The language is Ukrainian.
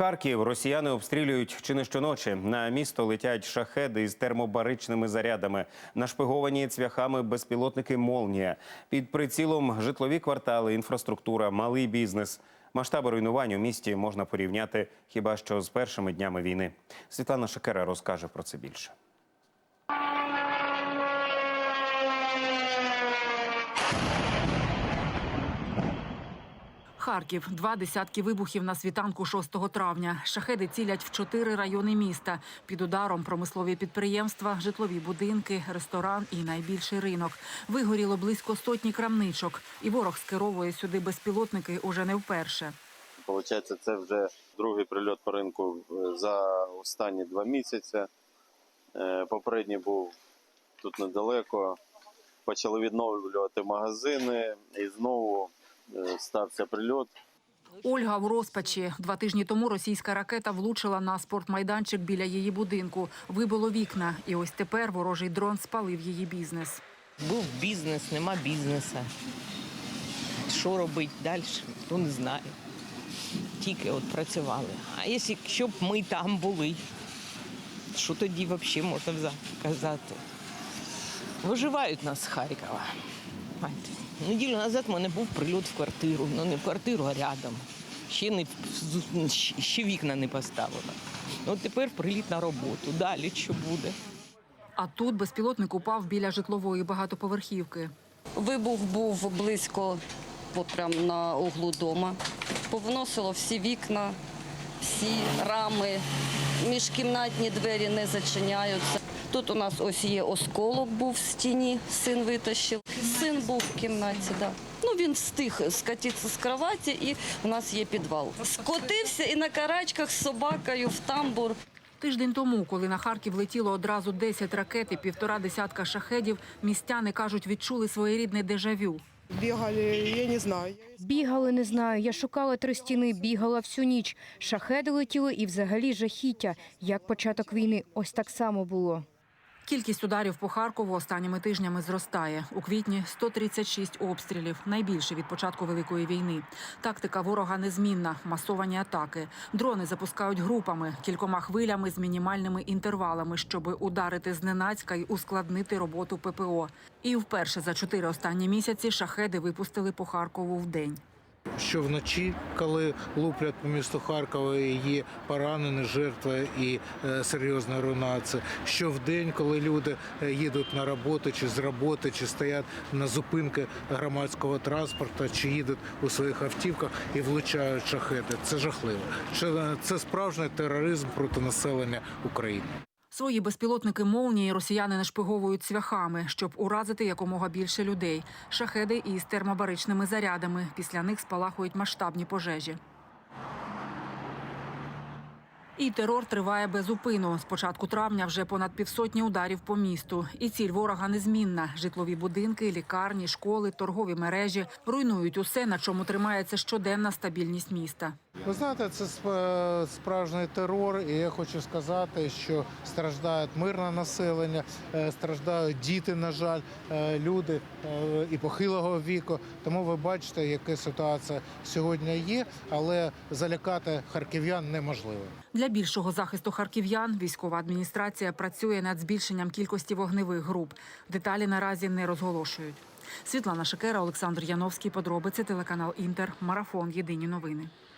Харків росіяни обстрілюють чи не щоночі. На місто летять шахеди із термобаричними зарядами, нашпиговані цвяхами безпілотники Молнія. Під прицілом житлові квартали, інфраструктура, малий бізнес. Масштаби руйнувань у місті можна порівняти хіба що з першими днями війни. Світлана Шакера розкаже про це більше. Харків. Два десятки вибухів на світанку 6 травня. Шахеди цілять в чотири райони міста. Під ударом промислові підприємства, житлові будинки, ресторан і найбільший ринок. Вигоріло близько сотні крамничок. І ворог скеровує сюди безпілотники уже не вперше. Получається, це вже другий прильот по ринку е, за останні два місяці. Е, Попередній був тут недалеко. Почали відновлювати магазини і знову стався прильот. Ольга в розпачі. Два тижні тому російська ракета влучила на спортмайданчик біля її будинку. Вибило вікна. І ось тепер ворожий дрон спалив її бізнес. Був бізнес, нема бізнесу. Що робити далі, то не знаю. Тільки от працювали. А якщо б ми там були, що тоді взагалі можна казати? Виживають нас з Харкова. Знаєте, Неділю назад в мене був прильот в квартиру. Ну не в квартиру, а рядом. Ще, не, ще вікна не поставила. Ну тепер приліт на роботу. Далі що буде? А тут безпілотник упав біля житлової багатоповерхівки. Вибух був близько, от прям на углу дома. Повносило всі вікна, всі рами, міжкімнатні двері не зачиняються. Тут у нас ось є осколок був в стіні, син витащив. Син був в кімнаті, да. Ну, він встиг скатитися з кроваті і у нас є підвал. Скотився і на карачках з собакою в тамбур. Тиждень тому, коли на Харків летіло одразу 10 ракет і півтора десятка шахедів, містяни кажуть, відчули своєрідне дежавю. Бегали, я не знаю. Бігали, не знаю. Я шукала три стіни, бігала всю ніч. Шахеди летіли і взагалі жахіття. Як початок війни, ось так само було. Кількість ударів по Харкову останніми тижнями зростає. У квітні 136 обстрілів, найбільше від початку великої війни. Тактика ворога незмінна, масовані атаки. Дрони запускають групами, кількома хвилями з мінімальними інтервалами, щоб ударити зненацька й ускладнити роботу ППО. І вперше за чотири останні місяці шахеди випустили по Харкову в день. Що вночі, коли луплять по місту Харкова, є поранені жертви і е, серйозна руйнація. Що вдень, коли люди е, їдуть на роботу, чи з роботи, чи стоять на зупинки громадського транспорту, чи їдуть у своїх автівках і влучають шахети. Це жахливо. Це, це справжній тероризм проти населення України. Свої безпілотники молнії росіяни нашпиговують цвяхами, щоб уразити якомога більше людей. Шахеди із термобаричними зарядами. Після них спалахують масштабні пожежі. І терор триває без зупину. З початку травня вже понад півсотні ударів по місту. І ціль ворога незмінна: житлові будинки, лікарні, школи, торгові мережі руйнують усе, на чому тримається щоденна стабільність міста. Ви знаєте, це справжній терор, і я хочу сказати, що страждає мирне населення, е, страждають діти, на жаль, е, люди е, і похилого віку. Тому ви бачите, яка ситуація сьогодні є, але залякати харків'ян неможливо. Для більшого захисту харків'ян військова адміністрація працює над збільшенням кількості вогневих груп. Деталі наразі не розголошують. Світлана Шикера, Олександр Яновський. Подробиці телеканал Інтер. Марафон. Єдині новини.